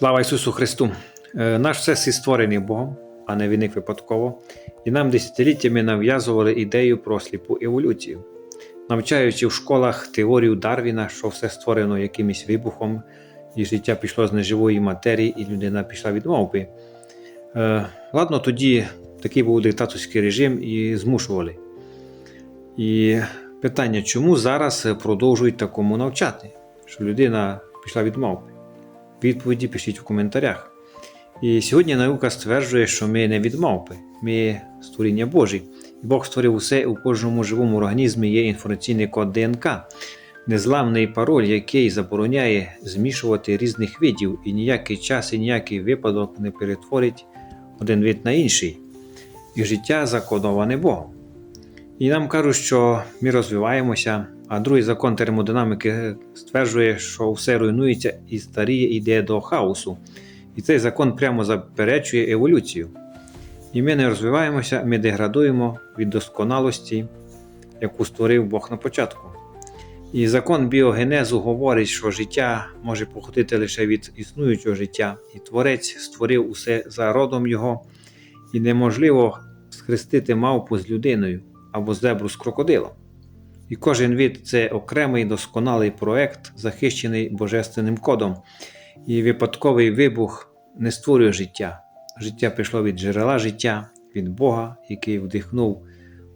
Слава Ісусу Христу! Е, Наш всесвіт створений Богом, а не виник випадково, і нам десятиліттями нав'язували ідею про сліпу еволюцію, навчаючи в школах теорію Дарвіна, що все створено якимось вибухом, і життя пішло з неживої матерії, і людина пішла від мовпи. Е, Ладно, тоді такий був диктаторський режим і змушували. І питання, чому зараз продовжують такому навчати, що людина пішла від мавпи? Відповіді пишіть у коментарях. І сьогодні наука стверджує, що ми не від мавпи, ми створіння Божі. І Бог створив усе, у кожному живому організмі є інформаційний код ДНК, незламний пароль, який забороняє змішувати різних видів, і ніякий час і ніякий випадок не перетворить один вид на інший. І життя закодоване Богом. І нам кажуть, що ми розвиваємося, а другий закон термодинаміки стверджує, що все руйнується і старіє йде до хаосу. І цей закон прямо заперечує еволюцію. І ми не розвиваємося, ми деградуємо від досконалості, яку створив Бог на початку. І закон біогенезу говорить, що життя може походити лише від існуючого життя, і Творець створив усе за родом його, і неможливо схрестити мавпу з людиною або зебру з крокодилом. І кожен від це окремий досконалий проект, захищений божественним кодом. І випадковий вибух не створює життя. Життя прийшло від джерела життя, від Бога, який вдихнув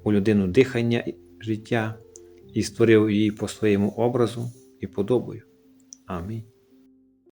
у людину дихання життя і створив її по своєму образу і подобою. Амінь.